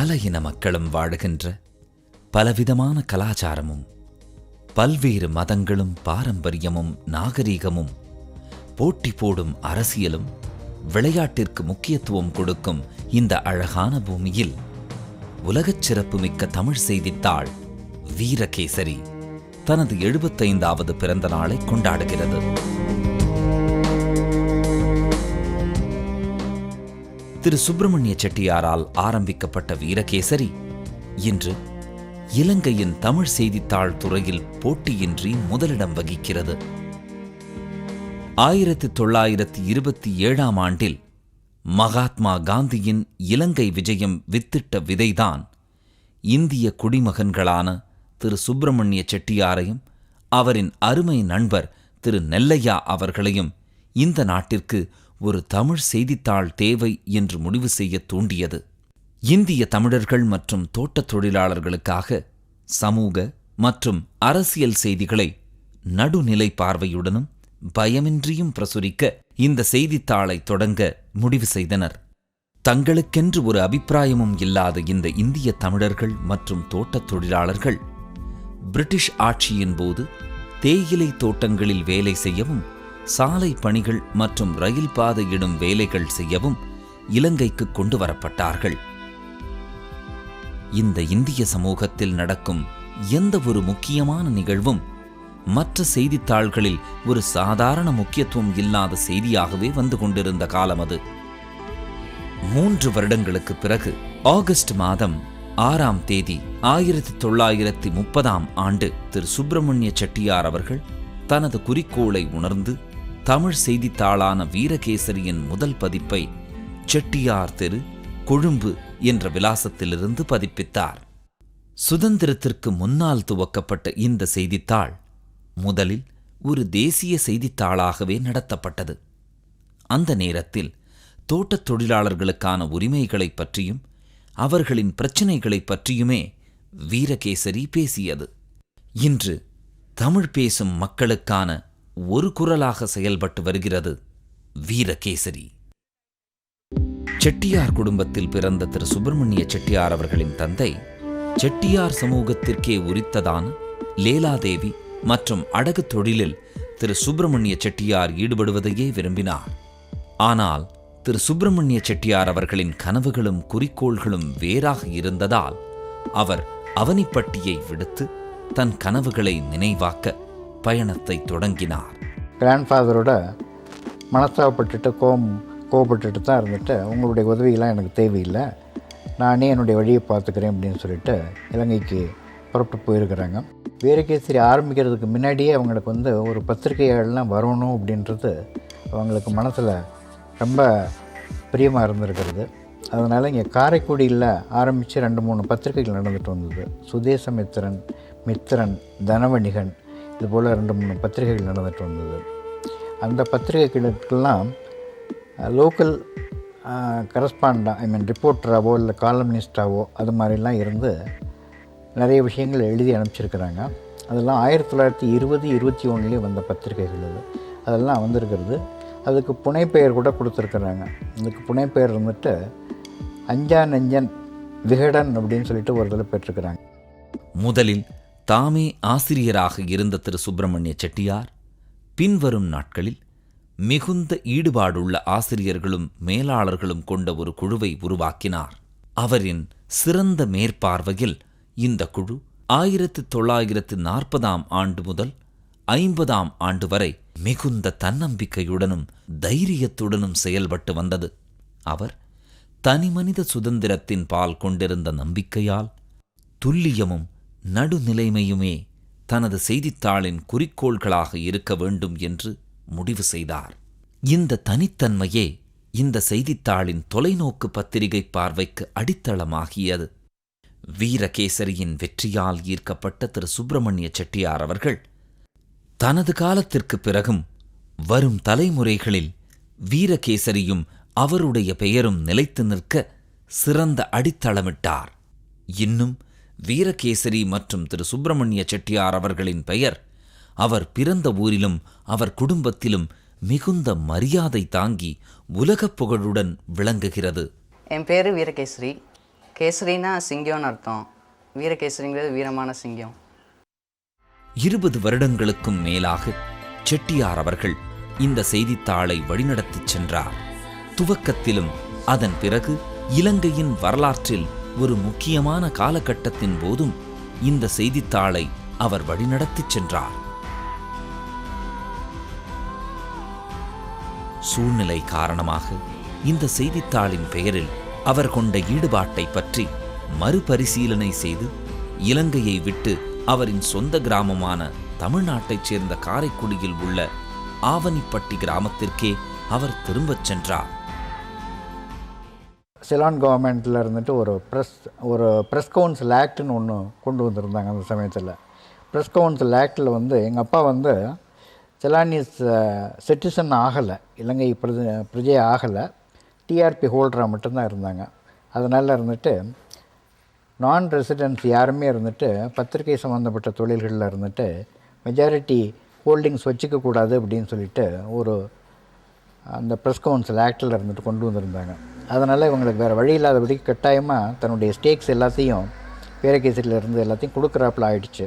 பல இன மக்களும் வாழுகின்ற பலவிதமான கலாச்சாரமும் பல்வேறு மதங்களும் பாரம்பரியமும் நாகரீகமும் போட்டி போடும் அரசியலும் விளையாட்டிற்கு முக்கியத்துவம் கொடுக்கும் இந்த அழகான பூமியில் உலகச் சிறப்புமிக்க தமிழ் செய்தித்தாள் வீரகேசரி தனது எழுபத்தைந்தாவது பிறந்த நாளை கொண்டாடுகிறது. திரு சுப்பிரமணிய செட்டியாரால் ஆரம்பிக்கப்பட்ட வீரகேசரி இன்று இலங்கையின் தமிழ் செய்தித்தாள் துறையில் போட்டியின்றி முதலிடம் வகிக்கிறது. ஆயிரத்தி தொள்ளாயிரத்தி இருபத்தி ஏழாம் ஆண்டில் மகாத்மா காந்தியின் இலங்கை விஜயம் வித்திட்ட விதைதான் இந்திய குடிமகன்களான திரு சுப்பிரமணிய செட்டியாரையும் அவரின் அருமை நண்பர் திரு நெல்லையா அவர்களையும் இந்த நாட்டிற்கு ஒரு தமிழ் செய்தித்தாள் தேவை என்று முடிவு செய்ய தூண்டியது. இந்திய தமிழர்கள் மற்றும் தோட்டத் தொழிலாளர்களுக்காக சமூக மற்றும் அரசியல் செய்திகளை நடுநிலை பார்வையுடனும் பயமின்றியும் பிரசுரிக்க இந்த செய்தித்தாளை தொடங்க முடிவு செய்தனர். தங்களுக்கென்று ஒரு அபிப்பிராயமும் இல்லாத இந்த இந்திய தமிழர்கள் மற்றும் தோட்டத் தொழிலாளர்கள் பிரிட்டிஷ் ஆட்சியின் போது தேயிலை தோட்டங்களில் வேலை செய்யவும் சாலை பணிகள் மற்றும் ரயில் பாதையிடும் வேலைகள் செய்யவும் இலங்கைக்கு கொண்டு வரப்பட்டார்கள் இந்த இந்திய சமூகத்தில் நடக்கும் எந்த ஒரு முக்கியமான நிகழ்வும் மற்ற செய்தித்தாள்களில் ஒரு சாதாரண முக்கியத்துவம் இல்லாத செய்தியாகவே வந்து கொண்டிருந்த காலம் அது. மூன்று வருடங்களுக்கு பிறகு ஆகஸ்ட் மாதம் ஆறாம் தேதி ஆயிரத்தி தொள்ளாயிரத்தி முப்பதாம் ஆண்டு திரு சுப்பிரமணிய செட்டியார் அவர்கள் தனது குறிக்கோளை உணர்ந்து தமிழ் செய்தித்தாளான வீரகேசரியின் முதல் பதிப்பை செட்டியார் தெரு கொழும்பு என்ற விலாசத்திலிருந்து பதிப்பித்தார். சுதந்திரத்திற்கு முன்னால் துவக்கப்பட்ட இந்த செய்தித்தாள் முதலில் ஒரு தேசிய செய்தித்தாளாகவே நடத்தப்பட்டது. அந்த நேரத்தில் தோட்டத் தொழிலாளர்களுக்கான உரிமைகளைப் பற்றியும் அவர்களின் பிரச்சினைகளைப் பற்றியுமே வீரகேசரி பேசியது. இன்று தமிழ் பேசும் மக்களுக்கான ஒரு குரலாக செயல்பட்டு வருகிறது வீரகேசரி. செட்டியார் குடும்பத்தில் பிறந்த திரு சுப்பிரமணிய செட்டியார் அவர்களின் தந்தை செட்டியார் சமூகத்திற்கே உரித்ததான லேலாதேவி மற்றும் அடகு தொழிலில் திரு சுப்பிரமணிய செட்டியார் ஈடுபடுவதையே விரும்பினார். ஆனால் திரு சுப்பிரமணிய செட்டியார் அவர்களின் கனவுகளும் குறிக்கோள்களும் வேறாக இருந்ததால் அவர் அவனிப்பட்டியை விடுத்து தன் கனவுகளை நினைவாக்க பயணத்தை தொடங்கினார். கிராண்ட்ஃபாதரோட மனஸ்தாபப்பட்டுட்டு கோபம் கோபப்பட்டுட்டு தான் இருந்துட்டு உங்களுடைய உதவியெல்லாம் எனக்கு தேவையில்லை. நானே என்னுடைய வழியை பார்த்துக்கிறேன் அப்படின்னு சொல்லிட்டு இலங்கைக்கு புறப்பட்டு போயிருக்கிறாங்க. வீரகேசரி ஆரம்பிக்கிறதுக்கு முன்னாடியே அவங்களுக்கு வந்து ஒரு பத்திரிகைகள்லாம் வரணும் அப்படின்றது அவங்களுக்கு மனசில் ரொம்ப பிரியமாக இருந்திருக்கிறது. அதனால் இங்கே காரைக்குடியில் ஆரம்பித்து ரெண்டு மூணு பத்திரிகைகள் நடந்துட்டு வந்தது. சுதேச மித்திரன் மித்திரன் தனவணிகன் இது போல் ரெண்டு மூணு பத்திரிகைகள் நடந்துட்டு வந்தது. அந்த பத்திரிகைகளுக்கெல்லாம் லோக்கல் கரஸ்பாண்டா ஐ மீன் ரிப்போர்ட்டராவோ இல்லை காலமினிஸ்டாவோ அது மாதிரிலாம் இருந்து நிறைய விஷயங்கள் எழுதி அனுப்பிச்சிருக்கிறாங்க. அதெல்லாம் ஆயிரத்தி தொள்ளாயிரத்தி இருபது இருபத்தி ஒன்றுலேயே வந்த பத்திரிகைகள் அது. அதெல்லாம் வந்திருக்கிறது. அதுக்கு புனைப்பெயர் கூட கொடுத்துருக்குறாங்க. அதுக்கு புனைப்பெயர் வந்துட்டு அஞ்சா நெஞ்சன் விகடன் அப்படின்னு சொல்லிட்டு ஒரு இதில் பெற்றிருக்கிறாங்க முதலில் தாமே ஆசிரியராக இருந்த திரு. சுப்பிரமணிய செட்டியார் பின்வரும் நாட்களில் மிகுந்த ஈடுபாடுள்ள ஆசிரியர்களும் மேலாளர்களும் கொண்ட ஒரு குழுவை உருவாக்கினார். அவரின் சிறந்த மேற்பார்வையில் இந்த குழு ஆயிரத்து தொள்ளாயிரத்து நாற்பதாம் ஆண்டு முதல் ஐம்பதாம் ஆண்டு வரை மிகுந்த தன்னம்பிக்கையுடனும் தைரியத்துடனும் செயல்பட்டு வந்தது. அவர் தனிமனித சுதந்திரத்தின் பால் கொண்டிருந்த நம்பிக்கையால் துல்லியமும் நடுநிலைமையுமே தனது செய்தித்தாளின் குறிக்கோள்களாக இருக்க வேண்டும் என்று முடிவு செய்தார். இந்த தனித்தன்மையே இந்த செய்தித்தாளின் தொலைநோக்கு பத்திரிகை பார்வைக்கு அடித்தளமாகியது. வீரகேசரியின் வெற்றியால் ஈர்க்கப்பட்ட திரு. சுப்பிரமணிய செட்டியார் அவர்கள் தனது காலத்திற்கு பிறகும் வரும் தலைமுறைகளில் வீரகேசரியும் அவருடைய பெயரும் நிலைத்து நிற்க சிறந்த அடித்தளமிட்டார். இன்னும் வீரகேசரி மற்றும் திரு சுப்பிரமணிய செட்டியார் அவர்களின் பெயர். அவர் பிறந்த ஊரிலும் அவர் குடும்பத்திலும் மிகுந்த மரியாதை தாங்கி உலகப் புகழுடன் விளங்குகிறது. என் பேர் வீரகேசரி. கேசரினா சிங்கம்னு அர்த்தம். வீரகேசரிங்கிறது வீரமான சிங்கம். இருபது வருடங்களுக்கும் மேலாக செட்டியார் அவர்கள் இந்த செய்தித்தாளை வழிநடத்திச் சென்றார். துவக்கத்திலும் அதன் பிறகு இலங்கையின் வரலாற்றில் ஒரு முக்கியமான காலகட்டத்தின் போதும் இந்த செய்தித்தாளை அவர் வழிநடத்திச் சென்றார். சூழ்நிலை காரணமாக இந்த செய்தித்தாளின் பெயரில் அவர் கொண்ட ஈடுபாட்டை பற்றி மறுபரிசீலனை செய்து இலங்கையை விட்டு அவரின் சொந்த கிராமமான தமிழ்நாட்டைச் சேர்ந்த காரைக்குடியில் உள்ள ஆவணிப்பட்டி கிராமத்திற்கே அவர் திரும்பச் சென்றார். சிலான் கவர்மெண்ட்டில் இருந்துட்டு ஒரு ப்ரெஸ் ஒரு ப்ரெஸ் கவுன்சில் ஆக்ட்னு ஒன்று கொண்டு வந்திருந்தாங்க அந்த சமயத்தில். ப்ரெஸ் கவுன்சில் ஆக்டில் வந்து எங்கள் அப்பா வந்து செலானிஸ் சிட்டிசன் ஆகலை. இலங்கை பிரஜ பிரஜை ஆகலை. டிஆர்பி ஹோல்டராக மட்டும்தான் இருந்தாங்க. அதனால் இருந்துட்டு நான் ரெசிடென்ட்ஸ் யாருமே இருந்துட்டு பத்திரிகை சம்மந்தப்பட்ட தொழில்களில் இருந்துட்டு மெஜாரிட்டி ஹோல்டிங்ஸ் வச்சுக்க கூடாது அப்படின்னு சொல்லிட்டு ஒரு அந்த ப்ரெஸ் கவுன்சில் ஆக்டில் இருந்துட்டு கொண்டு வந்திருந்தாங்க. அதனால் இவங்களுக்கு வேறு வழி இல்லாதபடி கட்டாயமாக தன்னுடைய ஸ்டேக்ஸ் எல்லாத்தையும் பேரகேசரியில் இருந்து எல்லாத்தையும் கொடுக்குறாப்புல ஆயிடுச்சு.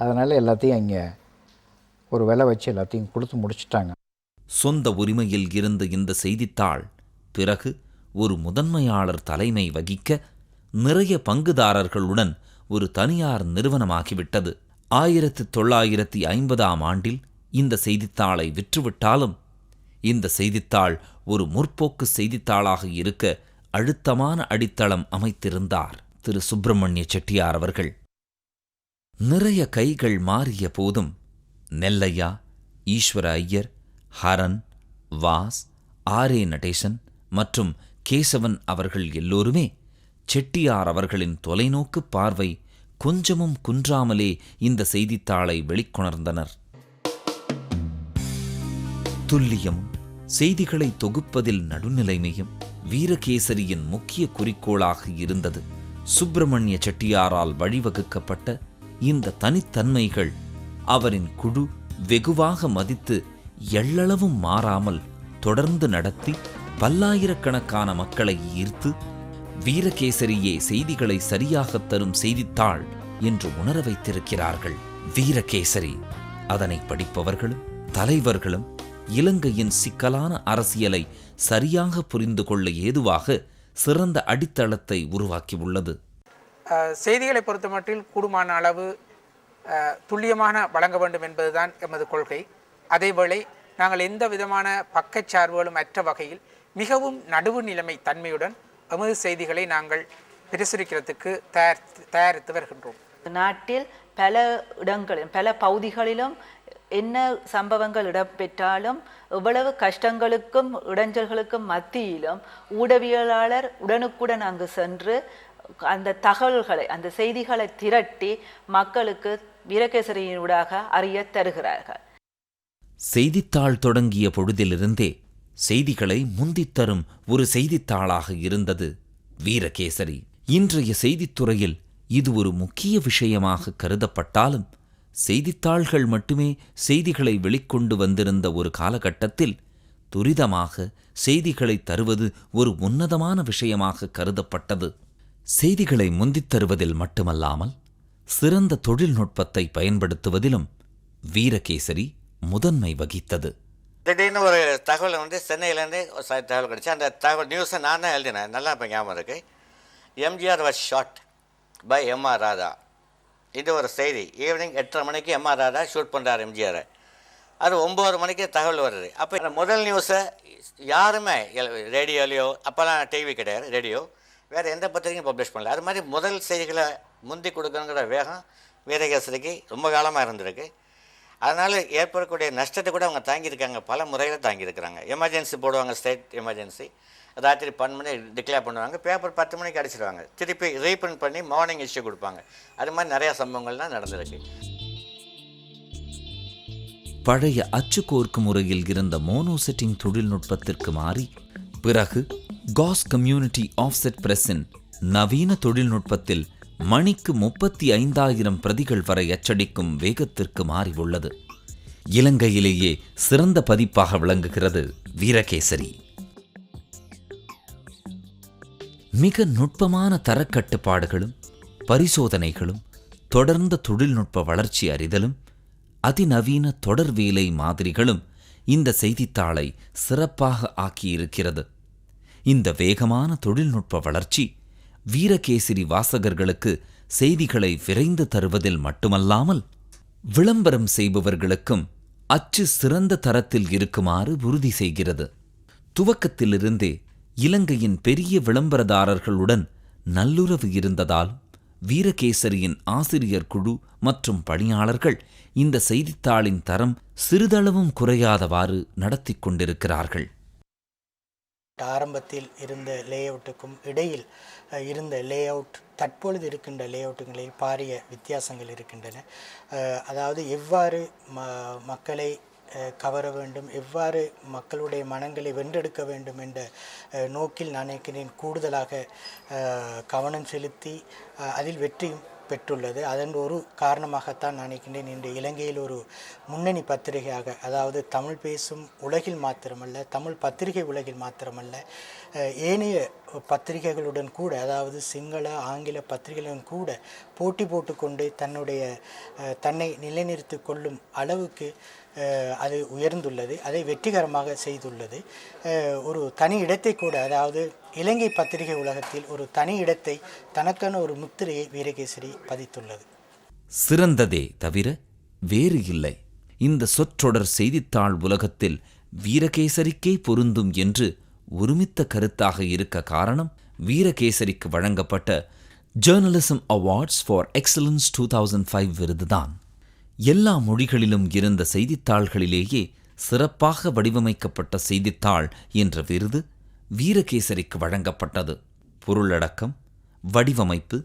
அதனால் எல்லாத்தையும் இங்கே ஒரு விலை வச்சு எல்லாத்தையும் கொடுத்து முடிச்சிட்டாங்க. சொந்த உரிமையில் இருந்த இந்த செய்தித்தாள் பிறகு ஒரு முதன்மையாளர் தலைமை வகிக்க நிறைய பங்குதாரர்களுடன் ஒரு தனியார் நிறுவனமாகிவிட்டது. ஆயிரத்து தொள்ளாயிரத்தி ஐம்பதாம் ஆண்டில் இந்த செய்தித்தாளை விற்றுவிட்டாலும் இந்த செய்தித்தாள் ஒரு முற்போக்கு செய்தித்தாளாக இருக்க அழுத்தமான அடித்தளம் அமைத்திருந்தார் திரு. சுப்பிரமணிய செட்டியார் அவர்கள். நிறைய கைகள் மாறிய போதும் நெல்லையா ஈஸ்வர ஐயர் ஹரன் வாஸ் ஆரே. நடேசன் மற்றும் கேசவன் அவர்கள் எல்லோருமே செட்டியார் அவர்களின் தொலைநோக்கு பார்வை கொஞ்சமும் குன்றாமலே இந்த செய்தித்தாளை வெளிக்கொணர்ந்தனர். துல்லியமும் செய்திகளை தொகுப்பதில் நடுநிலைமையும் வீரகேசரியின் முக்கிய குறிக்கோளாக இருந்தது. சுப்பிரமணிய செட்டியாரால் வழிவகுக்கப்பட்ட இந்த தனித்தன்மைகள் அவரின் குழு வெகுவாக மதித்து எள்ளளவும் மாறாமல் தொடர்ந்து நடத்தி பல்லாயிரக்கணக்கான மக்களை ஈர்த்து வீரகேசரியே செய்திகளை சரியாகத் தரும் செய்தித்தாள் என்று உணர வைத்திருக்கிறார்கள் வீரகேசரி. அதனை படிப்பவர்களும் தலைவர்களும் இலங்கையின் சிக்கலான அரசியலை சரியாக புரிந்து கொள்ள ஏதுவாக சிறந்த அடித்தளத்தை உருவாக்கியுள்ளது. செய்திகளை பொறுத்தமட்டில் கூடுமான அளவு துல்லியமான வழங்க வேண்டும் என்பதுதான் எமது கொள்கை. அதேவேளை நாங்கள் எந்த விதமான பக்கச்சார்புகளும் அற்ற வகையில் மிகவும் நடுவு நிலைமை தன்மையுடன் எமது செய்திகளை நாங்கள் பிரசுரிக்கிறதுக்கு தயார் தயாரித்து வருகின்றோம். நாட்டில் பல இடங்களிலும் பல பகுதிகளிலும் என்ன சம்பவங்கள் இடம்பெற்றாலும் எவ்வளவு கஷ்டங்களுக்கும் இடைஞ்சல்களுக்கும் மத்தியிலும் ஊடகவியலாளர் உடனுக்குடன் அங்கு சென்று அந்த தகவல்களை அந்த செய்திகளை திரட்டி மக்களுக்கு வீரகேசரியினூடாக அறிய தருகிறார்கள். செய்தித்தாள் தொடங்கிய பொழுதிலிருந்தே செய்திகளை முந்தித்தரும் ஒரு செய்தித்தாளாக இருந்தது வீரகேசரி. இன்றைய செய்தித்துறையில் இது ஒரு முக்கிய விஷயமாக கருதப்பட்டாலும் செய்தித்தாள்கள் மட்டுமே செய்திகளை வெளிக்கொண்டு வந்திருந்த ஒரு காலகட்டத்தில் துரிதமாக செய்திகளை தருவது ஒரு உன்னதமான விஷயமாக கருதப்பட்டது. செய்திகளை முந்தித் தருவதில் மட்டுமல்லாமல் சிறந்த தொழில்நுட்பத்தை பயன்படுத்துவதிலும் வீரகேசரி முதன்மை வகித்தது. திடீர்னு ஒரு தகவல் வந்து சென்னையிலேருந்து ஒரு தகவல் கிடச்சி அந்த தகவல் நியூஸை நான் தான் எழுதினேன். நல்லா இப்போ ஞாபகம் இருக்கு. MGR was shot by MR Radha இது ஒரு செய்தி. ஈவினிங் எட்டரை மணிக்கு எம்ஆர் ராதா ஷூட் பண்ணுறார் எம்ஜிஆரை. அது ஒம்பது மணிக்கு தகவல் வருது. அப்போ இந்த முதல் நியூஸை யாருமே ரேடியோலையோ அப்போல்லாம் டிவி கிடையாது ரேடியோ. வேறு எந்த பத்திரிகையும் பப்ளிஷ் பண்ணல. அது மாதிரி முதல் செய்திகளை முந்தி கொடுக்கணுங்கிற வேகம் வீரகேசரிக்கு ரொம்ப காலமாக இருந்திருக்கு. அதனால் ஏற்படக்கூடிய நஷ்டத்தை கூட அவங்க தாங்கியிருக்காங்க. பல முறையில் தாங்கியிருக்கிறாங்க. எமர்ஜென்சி போடுவாங்க ஸ்டேட் எமர்ஜென்சி ராத்திரி பன்னெண்டு மணி டிக்ளேர் பண்ணுவாங்க பேப்பர் பத்து மணிக்கு அடிச்சிடுவாங்க திருப்பி ரீப்ரிண்ட் பண்ணி மார்னிங் இஷ்யூ கொடுப்பாங்க. அது மாதிரி நிறையா சம்பவங்கள்லாம் நடந்திருக்கு. பழைய அச்சுக்கோர்க்கு முறையில் இருந்த மோனோசெட்டிங் தொழில்நுட்பத்திற்கு மாறி பிறகு காஸ் கம்யூனிட்டி ஆஃப்செட் பிரஸின் நவீன தொழில்நுட்பத்தில் மணிக்கு முப்பத்தி ஐந்தாயிரம் பிரதிகள் வரை அச்சடிக்கும் வேகத்திற்கு மாறி உள்ளது இலங்கையிலேயே சிறந்த பதிப்பாக விளங்குகிறது வீரகேசரி. மிக நுட்பமான தரக்கட்டுப்பாடுகளும் பரிசோதனைகளும் தொடர்ந்த தொழில்நுட்ப வளர்ச்சி அறிதலும் அதிநவீன தொடர்வேலை மாதிரிகளும் இந்த செய்தித்தாளை சிறப்பாக ஆக்கியிருக்கிறது. இந்த வேகமான தொழில்நுட்ப வளர்ச்சி வீரகேசரி வாசகர்களுக்கு செய்திகளை விரைந்து தருவதில் மட்டுமல்லாமல் விளம்பரம் செய்பவர்களுக்கும் அச்சு சிறந்த தரத்தில் இருக்குமாறு உறுதி செய்கிறது. துவக்கத்திலிருந்தே இலங்கையின் பெரிய விளம்பரதாரர்களுடன் நல்லுறவு இருந்ததாலும் வீரகேசரியின் ஆசிரியர் குழு மற்றும் பணியாளர்கள் இந்த செய்தித்தாளின் தரம் சிறிதளவும் குறையாதவாறு நடத்திக் கொண்டிருக்கிறார்கள். ஆரம்பத்தில் இருந்த லேஅவுட்டுக்கும் இடையில் இருந்த இருந்த லேஅவுட் தற்பொழுது இருக்கின்ற லேஅவுட்டுகளில் பாரிய வித்தியாசங்கள் இருக்கின்றன. அதாவது எவ்வாறு ம மக்களை கவர வேண்டும். எவ்வாறு மக்களுடைய மனங்களை வென்றெடுக்க வேண்டும் என்ற நோக்கில் நான் நினைக்கிறேன். கூடுதலாக கவனம் செலுத்தி அதில் வெற்றியும் பெற்றுள்ளது. அதன் ஒரு காரணமாகத்தான் நான் நினைக்கின்றேன் இன்று இலங்கையில் ஒரு முன்னணி பத்திரிகையாக அதாவது தமிழ் பேசும் உலகில் மாத்திரமல்ல தமிழ் பத்திரிகை உலகில் மாத்திரமல்ல ஏனைய பத்திரிகைகளுடன் கூட அதாவது சிங்கள ஆங்கில பத்திரிகைகளுடன் கூட போட்டி போட்டுக்கொண்டு தன்னுடைய தன்னை நிலைநிறுத்தி கொள்ளும் அளவுக்கு அது உயர்ந்துள்ளது அதை வெற்றிகரமாக செய்துள்ளது. ஒரு தனி இடத்தை கூட அதாவது இலங்கை பத்திரிகை உலகத்தில் ஒரு தனி இடத்தை தனக்கான ஒரு முத்திரையை வீரகேசரி பதித்துள்ளது. சிறந்ததே தவிர வேறு இல்லை. இந்த சொற்றொடர் செய்தித்தாள் உலகத்தில் வீரகேசரிக்கே பொருந்தும் என்று ஒருமித்த கருத்தாக இருக்க காரணம் வீரகேசரிக்கு வழங்கப்பட்ட journalism awards for excellence two thousand five விருதுதான். எல்லா மொழிகளிலும் இருந்த செய்தித்தாள்களிலேயே சிறப்பாக வடிவமைக்கப்பட்ட செய்தித்தாள் என்ற விருது வீரகேசரிக்கு வழங்கப்பட்டது. பொருளடக்கம் வடிவமைப்பு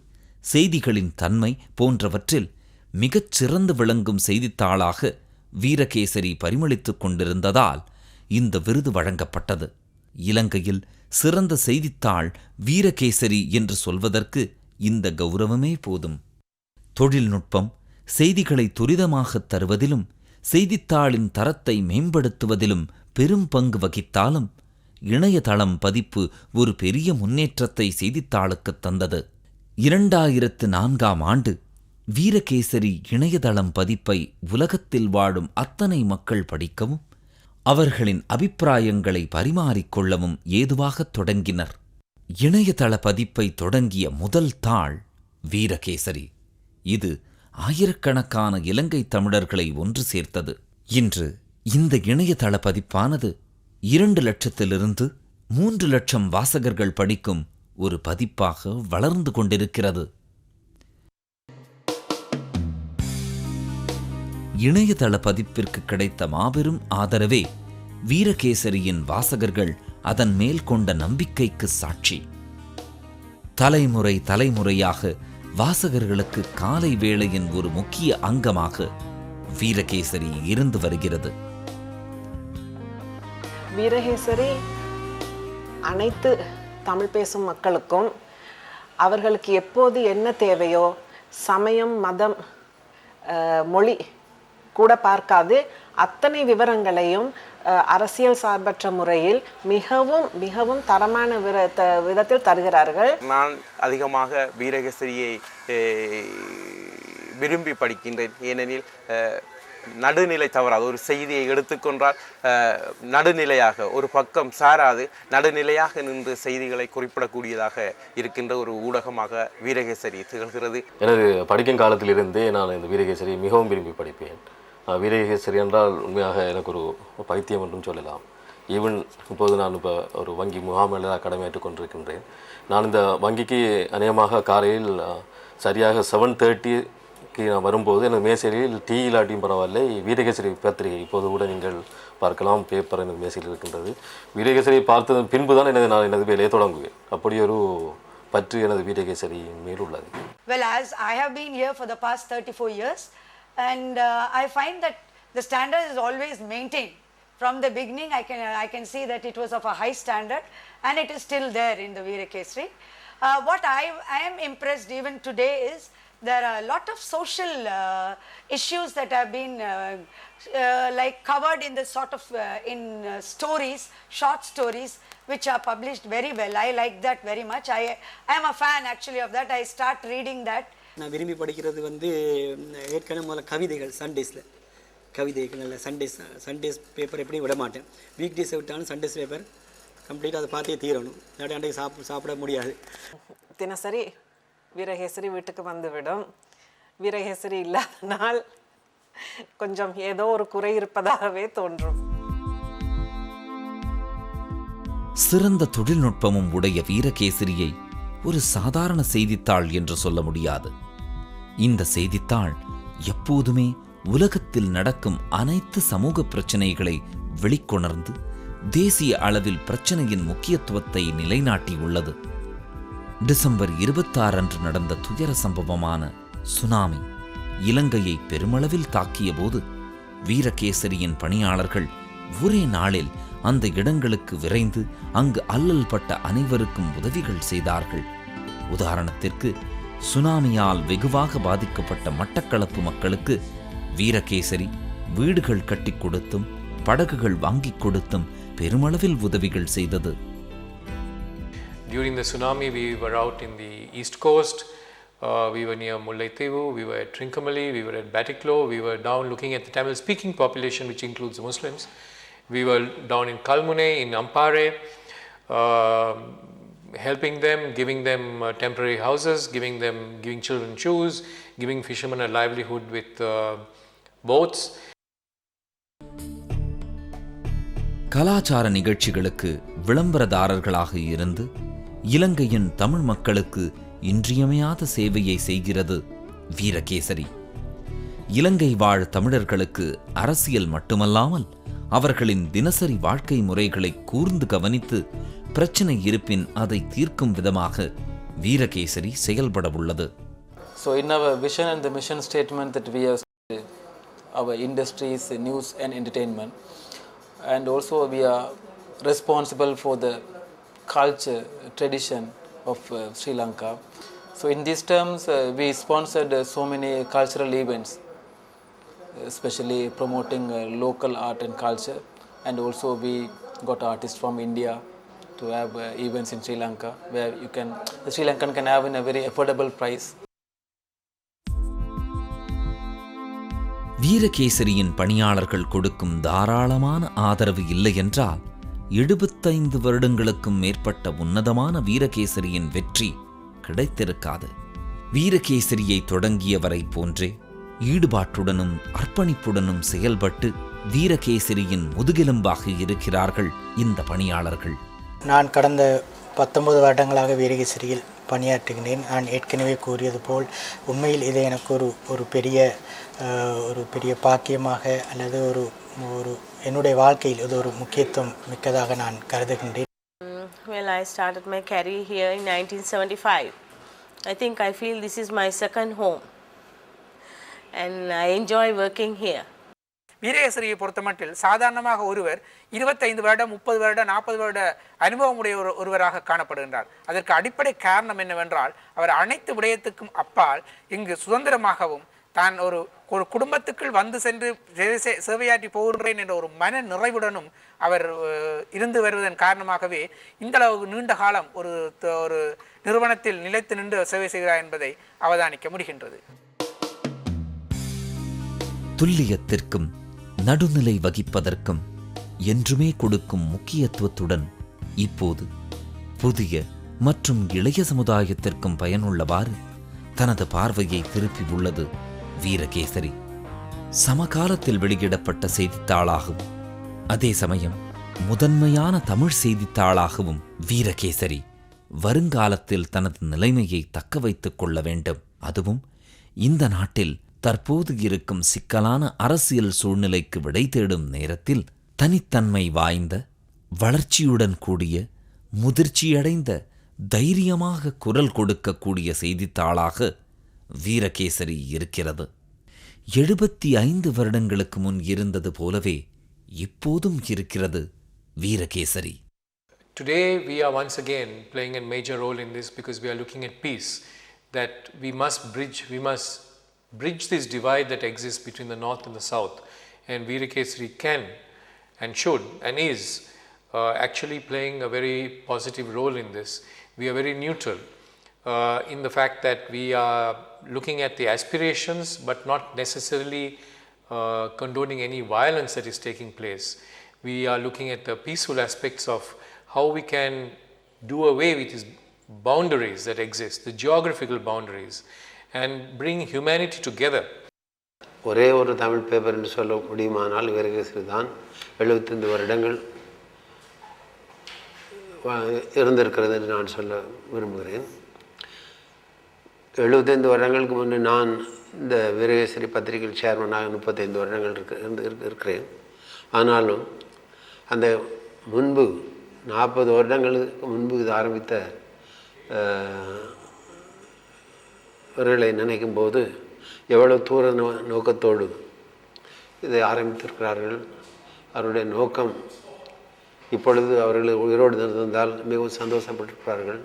செய்திகளின் தன்மை போன்றவற்றில் மிகச் சிறந்து விளங்கும் செய்தித்தாளாக வீரகேசரி பரிமளித்துக் கொண்டிருந்ததால் இந்த விருது வழங்கப்பட்டது. இலங்கையில் சிறந்த செய்தித்தாள் வீரகேசரி என்று சொல்வதற்கு இந்த கௌரவமே போதும். தொழில்நுட்பம் செய்திகளை துரிதமாகத் தருவதிலும் செய்தித்தாளின் தரத்தை மேம்படுத்துவதிலும் பெரும் பங்கு வகித்தாலும் இணையதளம் பதிப்பு ஒரு பெரிய முன்னேற்றத்தை செய்தித்தாளுக்குத் தந்தது. இரண்டாயிரத்து நான்காம் ஆண்டு வீரகேசரி இணையதளம் பதிப்பை உலகத்தில் வாழும் அத்தனை மக்கள் படிக்கவும் அவர்களின் அபிப்பிராயங்களை பரிமாறிக்கொள்ளவும் ஏதுவாகத் தொடங்கினர். இணையதள பதிப்பை தொடங்கிய முதல் தாள் வீரகேசரி. இது ஆயிரக்கணக்கான இலங்கை தமிழர்களை ஒன்று சேர்த்தது. இன்று இந்த இணையதள பதிப்பானது இரண்டு லட்சத்திலிருந்து மூன்று லட்சம் வாசகர்கள் படிக்கும் ஒரு பதிப்பாக வளர்ந்து கொண்டிருக்கிறது. இணையதள பதிப்பிற்கு கிடைத்த மாபெரும் ஆதரவே வீரகேசரியின் வாசகர்கள் அதன் மேல் கொண்ட நம்பிக்கைக்கு சாட்சி. தலைமுறை தலைமுறையாக வாசகர்களுக்கு காலை வேளையின் ஒரு முக்கிய அங்கமாக வீரகேசரி இருந்து வருகிறது. வீரகேசரி அனைத்து தமிழ் பேசும் மக்களுக்கும் அவர்களுக்கு எப்போது என்ன தேவையோ சமயம் மதம் மொழி கூட பார்க்காது அத்தனை விவரங்களையும் அரசியல் சார்பற்ற முறையில் மிகவும் மிகவும் தரமான விதத்தில் தருகிறார்கள். நான் அதிகமாக வீரகேசரியை விரும்பி படிக்கின்றேன். ஏனெனில் நடுநிலை தவறாது ஒரு செய்தியை எடுத்துக்கொண்டால் நடுநிலையாக ஒரு பக்கம் சாராது நடுநிலையாக நின்று செய்திகளை குறிப்பிடக்கூடியதாக இருக்கின்ற ஒரு ஊடகமாக வீரகேசரி திகழ்கிறது. எனது படிக்கும் காலத்திலிருந்தே நான் இந்த வீரகேசரி மிகவும் விரும்பி படிப்பேன். வீரகேசரி என்றால் உண்மையாக எனக்கு ஒரு பைத்தியம் என்றும் சொல்லலாம். ஈவன் இப்போது நான் இப்போ ஒரு வங்கி முகாமில் கடமையாற்றி கொண்டிருக்கின்றேன். நான் இந்த வங்கிக்கு அநேகமாக காலையில் சரியாக செவன் தேர்ட்டிக்கு நான் வரும்போது எனது மேசையில் டீ இல்லாட்டியும் பரவாயில்லை. வீரகேசரி பத்திரிகை இப்போது கூட நீங்கள் பார்க்கலாம். பேப்பர் எனது மேசையில் இருக்கின்றது. வீரகேசரியை பார்த்ததன் பின்பு தான் எனது நான் எனது வேலையை தொடங்குவேன். அப்படி ஒரு பற்று எனது வீரகேசரியின் மேல் உள்ளது. Well, as I have been here for the past 34 years, and uh, I find that the standard is always maintained. From the beginning, I can, I can see that it was of a high standard, and it is still there in the Veera. Uh, what I, I am impressed even today is there are a lot of social uh, issues that have been uh, uh, like covered in the sort of uh, in uh, stories, short stories, which are published very well. I like that very much. I I am a fan actually of that. I start reading that. நான் விரும்பி படிக்கிறது வந்து ஏற்கனவே முதல்ல கவிதைகள் சண்டேஸில் கவிதைகள் நல்ல Sundays Sundays paper எப்படியும் விட மாட்டேன். வீக் டேஸை விட்டாலும் சண்டேஸ் பேப்பர் கம்ப்ளீட்டாக அதை பார்த்தே தீரணும். இல்லாட்டி அன்றைக்கு சாப்பிட சாப்பிட முடியாது. தினசரி வீரகேசரி வீட்டுக்கு வந்துவிடும். வீரகேசரி இல்லாத நாள் கொஞ்சம் ஏதோ ஒரு குறை இருப்பதாகவே தோன்றும். சிறந்த தொழில்நுட்பமும் உடைய வீரகேசரியை ஒரு சாதாரண செய்தித்தாள் என்று சொல்ல முடியாது. இந்த செய்தித்தாள் எப்போதுமே உலகத்தில் நடக்கும் அனைத்து சமூக பிரச்சனைகளை வெளிக்கொணர்ந்து தேசிய அளவில் பிரச்சனையின் முக்கியத்துவத்தை நிலைநாட்டியுள்ளது டிசம்பர் இருபத்தாறு அன்று நடந்த துயர சம்பவமான சுனாமி இலங்கையை பெருமளவில் தாக்கியபோது வீரகேசரியின் பணியாளர்கள் ஒரே நாளில் அந்த இடங்களுக்கு விரைந்து அங்கு அல்லல் பட்ட அனைவருக்கும் உதவிகள் செய்தார்கள். உதாரணத்திற்கு சுனாமியால் வெகுவாக பாதிக்கப்பட்ட மட்டக்களப்பு மக்களுக்கு வீரகேசரி வீடுகள் கட்டிக் கொடுத்தும் படகுகள் வாங்கிக் கொடுத்தும் பெருமளவில் உதவிகள் செய்தது During the tsunami, we were out in the east coast. Uh, we were near Mullaitivu, we were at Trincomalee, we were at Batiklo, we were down looking at the Tamil speaking population, which includes Muslims. We were down in Kalmune, in Ampare, uh, helping them, giving them uh, temporary houses, giving them, giving children shoes, giving fishermen a livelihood with uh, boats. கலாச்சார நிகழ்ச்சிகளுக்கு விளம்பரதாரர்களாக இருந்து இலங்கையின் தமிழ் மக்களுக்கு இன்றியமையாத சேவையை செய்கிறது வீரகேசரி இலங்கை வாழ் தமிழர்களுக்கு அரசியல் மட்டுமல்லாமல் அவர்களின் தினசரி வாழ்க்கை முறைகளை கூர்ந்து கவனித்து பிரச்சனை இருப்பின் அதை தீர்க்கும் விதமாக வீரகேசரி செயல்பட உள்ளது So, in our vision and the mission statement that we have, stated, our industry is news and entertainment, and also we are responsible for the culture, tradition of uh, Sri Lanka. So, in these terms, uh, we sponsored uh, so many cultural events, especially promoting uh, local art and culture, and also we got artists from India to have uh, events in Sri Lanka where you can the Sri Lankan can have in a very affordable price. வீரகேசரியின் பணியாளர்கள் கொடுக்கும் தாராளமான ஆதரவு இல்லை என்றால் எழுபத்தைந்து வருடங்களுக்கும் மேற்பட்ட உன்னதமான வீரகேசரியின் வெற்றி கிடைத்திருக்காது வீரகேசரியை தொடங்கியவரை போன்றே ஈடுபாட்டுடனும் அர்ப்பணிப்புடனும் செயல்பட்டு வீரகேசரியின் முதுகெலும்பாக இருக்கிறார்கள் இந்த பணியாளர்கள் நான் கடந்த பத்தொன்பது வருடங்களாக வீரகேசரியில் பணியாற்றுகிறேன் நான் ஏற்கனவே கூறியது போல் உண்மையில் இது எனக்கு ஒரு ஒரு பெரிய ஒரு பெரிய பாக்கியமாக அல்லது ஒரு ஒரு என்னுடைய வாழ்க்கையில் இது ஒரு முக்கியத்துவம் மிக்கதாக நான் கருதுகின்றேன் Well, I started my career here in 1975. I think I feel this is my second home and I enjoy working here. வீரகேசரியை பொறுத்தமட்டில் சாதாரணமாக ஒருவர் இருபத்தைந்து வருடம் முப்பது வருட நாற்பது வருட அனுபவமுடைய ஒரு ஒருவராக காணப்படுகின்றார். அதற்கு அடிப்படை காரணம் என்னவென்றால் அவர் அனைத்து விடயத்துக்கும் அப்பால் இங்கு சுதந்திரமாகவும் தான் ஒரு ஒரு குடும்பத்துக்குள் வந்து சென்று சேவை சேவையாற்றி போகின்றேன் என்ற ஒரு மன நிறைவுடனும் அவர் இருந்து வருவதன் காரணமாகவே இந்த அளவு நீண்ட காலம் ஒரு ஒரு நிறுவனத்தில் நிலைத்து நின்று சேவை செய்கிறார் என்பதை அவதானிக்க முடிகின்றது. துல்லியத்திற்கும் நடுநிலை வகிப்பதற்கும் என்றுமே கொடுக்கும் முக்கியத்துவத்துடன் இப்போது புதிய மற்றும் இளைய சமுதாயத்திற்கும் பயனுள்ளவாறு தனது பார்வையை திருப்பி உள்ளது வீரகேசரி. சமகாலத்தில் வெளியிடப்பட்ட செய்தித்தாளாகவும் அதே சமயம் முதன்மையான தமிழ் செய்தித்தாளாகவும் வீரகேசரி வருங்காலத்தில் தனது நிலைமையை தக்க வைத்துக் கொள்ள வேண்டும். அதுவும் இந்த நாட்டில் தற்போது இருக்கும் சிக்கலான அரசியல் சூழ்நிலைக்கு விடை தேடும் நேரத்தில் தனித்தன்மை வாய்ந்த வளர்ச்சியுடன் கூடிய முதிர்ச்சியடைந்த தைரியமாக குரல் கொடுக்கக்கூடிய செய்தித்தாளாக வீரகேசரி இருக்கிறது எழுபத்தி ஐந்து வருடங்களுக்கு முன் இருந்தது போலவே இப்போதும் இருக்கிறது Virakesari Today, we are once again playing a major role in this because we are looking at peace. that we must bridge, we must bridge this divide that exists between the north and the south. And Veerakesari can and should and is uh, actually playing a very positive role in this. We are very neutral uh, in the fact that we are looking at the aspirations but not necessarily uh, condoning any violence that is taking place. We are looking at the peaceful aspects of how we can do away with these boundaries that exist, the geographical boundaries, and bring humanity together. ஒரே ஒரு Tamil paper என்று சொல்ல முடியுமானால் வீரகேசரி தான் எழுபத்தைந்து வருடங்கள் இருந்திருக்கிறது என்று நான் சொல்ல விரும்புகிறேன் எழுபத்தைந்து வருடங்களுக்கு முன்னே நான் இந்த வீரகேசரி பத்திரிகையில் சேர்மனாக முப்பத்தைந்து வருடங்கள் இருக்க இருந்து இருக்க- இருக்கிறேன் ஆனாலும் அந்த முன்பு நாற்பது வருடங்களுக்கு முன்பு இது ஆரம்பித்த இவர்களை நினைக்கும் போது எவ்வளவு தூர நோ நோக்கத்தோடு இதை ஆரம்பித்திருக்கிறார்கள். அவருடைய நோக்கம் இப்பொழுது அவர்கள் உயிரோடு இருந்திருந்தால் மிகவும் சந்தோஷப்பட்டிருக்கிறார்கள்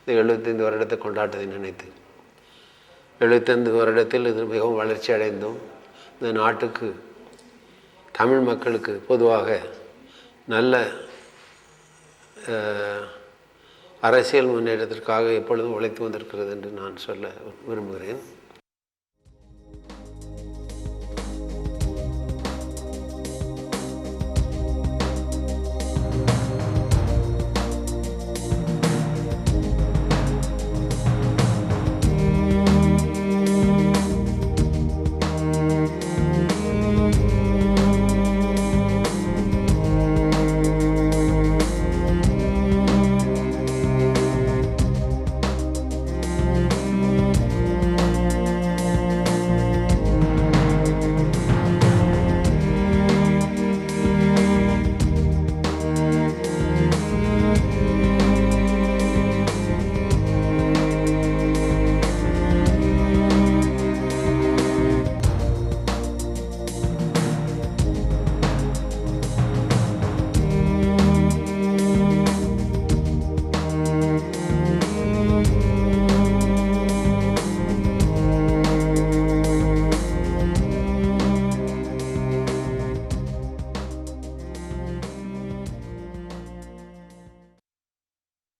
இந்த எழுபத்தைந்து வருடத்தை கொண்டாட்டத்தை நினைத்து. எழுபத்தைந்து வருடத்தில் இது மிகவும் வளர்ச்சி அடைந்தும். இந்த நாட்டுக்கு தமிழ் மக்களுக்கு பொதுவாக நல்ல அரசியல் முன்னேற்றத்திற்காக எப்பொழுதும் உழைத்து வந்திருக்கிறது என்று நான் சொல்ல விரும்புகிறேன்.